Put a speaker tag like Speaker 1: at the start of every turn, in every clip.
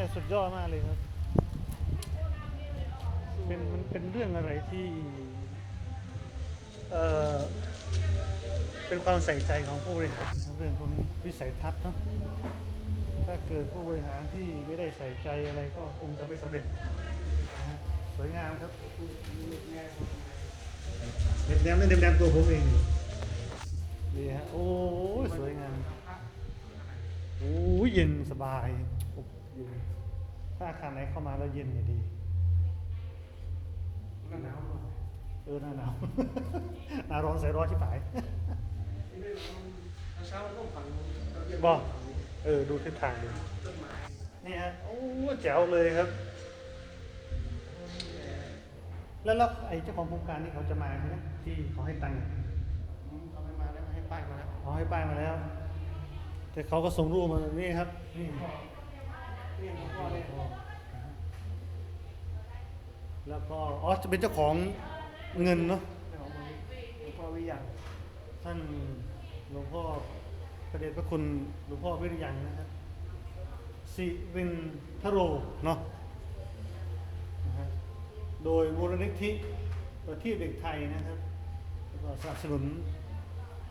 Speaker 1: เนี่ยสุดยอดมากเลยครับ เป็นมันเป็นเรื่องอะไรที่ เอ่อเป็นความใส่ใจของผู้บริหารเรื่องของวิสัยทัศน์เนาะถ้าเกิดผู้บริหารที่ไม่ได้ใส่ใจอะไรก็คงจะไม่สำเร็จสวยงามครับเด็ดแนมนี่เด็ดแนมตัวผมเองดีฮะโอ้ยสวยงามโอ้ยเย็นสบาย ย็นถ้าอาคารไหนเข้ามาแล้วเย็นเนี่ยดี
Speaker 2: หน้าหนาวหน่อย
Speaker 1: เออหน้าหนาวหน้าร้อนใส่ร้อนที่ปลาย
Speaker 2: นี่เรื่องมันเช้ามันต้องฝัง
Speaker 1: บอกเออ ดูทิศทางดู
Speaker 2: ต้นไม้
Speaker 1: นี่ฮะโอ้แจ๋วเลยครับ แล้วแล้วไอ้เจ้าของโครงการนี่เขาจะมาไหมที่เขาให้ตังค์
Speaker 2: อืมเขาไม่มาแล้วให้ป้ายมาแล้ว
Speaker 1: เขาให้ป้ายมาแล้ว แต่เขาก็ส่งรูปมาแบบนี้ครับนี่ แล้วก็อ๋อจะเป็นเจ้าของเงินเนาะ
Speaker 2: เรื่องของมันหลวงพ่อวิยัง
Speaker 1: ท่านหลวงพ่อพระเดชพระคุณหลวงพ่อวิริยังนะครับสิรินทโรเนาะนะฮะโดยมูลนิธิประทีปเด็กไทยนะครับแล้วก็สนับสนุน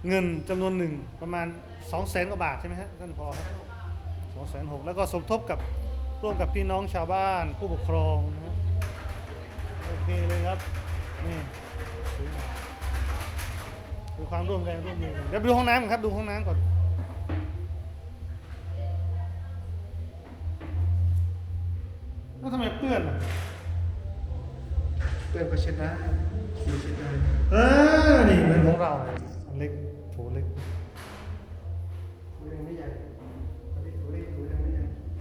Speaker 1: เงินจำนวนหนึ่งประมาณ2 0 0แสนกว่าบาทใช่ไหมฮะท่านพอครับส องแสนหกแล้วก็สมทบกับร่วมกับพี่น้องชาวบ้านผู้ปกครองนะฮะโอเคเลยครับนี่สวยงามดูความร่วมแรงร่วมมือกันเดี๋ยวไปดูห้องน้ำก่อนครับดูห้องน้ำก่อนแล้วทำไมเปื้อนอะ
Speaker 2: เพื่อนก็เช็ดได้สีเช็ดได้
Speaker 1: เออนี่เหมือนของเราเลยอันเล็กโถเล็ก
Speaker 2: ถูยังไม่ใหญ่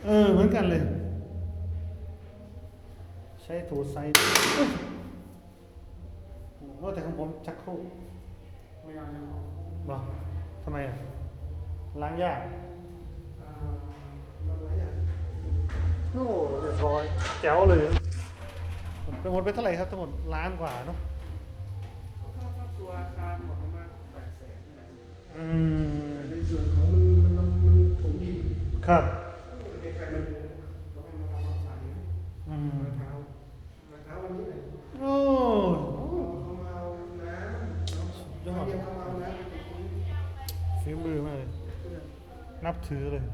Speaker 2: เอ
Speaker 1: อ เหมือนกันเลย ใช้โถไซส์เอ้ยว่าแต่ของผมชักโครก
Speaker 2: ไม่เอาแล้ว
Speaker 1: บอกทำไมอะ ล้างยาก
Speaker 2: อ่าเราหลายอย่าง
Speaker 1: โอ้เรียบร้อยแจ๋วเลยเป็นหมดไปเท่าไหร่ครับทั้งหมดล้านกว่าเนาะ
Speaker 2: ถ้าถ้าตัวอาคารหมดประมาณแปดแสนนะ
Speaker 1: อืม
Speaker 2: ในส่วนของมันมันมันถมดิน
Speaker 1: ครับ
Speaker 2: เด็กใครมันต้องให้มาทำความสะอาดนี่
Speaker 1: อืม
Speaker 2: รองเท้ารองเท้าวันนี้เลย
Speaker 1: โอ้
Speaker 2: เขามาเอาน้ำน้ำเดียวเขามาเอาน้ำไปติดตรงนี้
Speaker 1: ฝีมือมากเลยนับถือเลย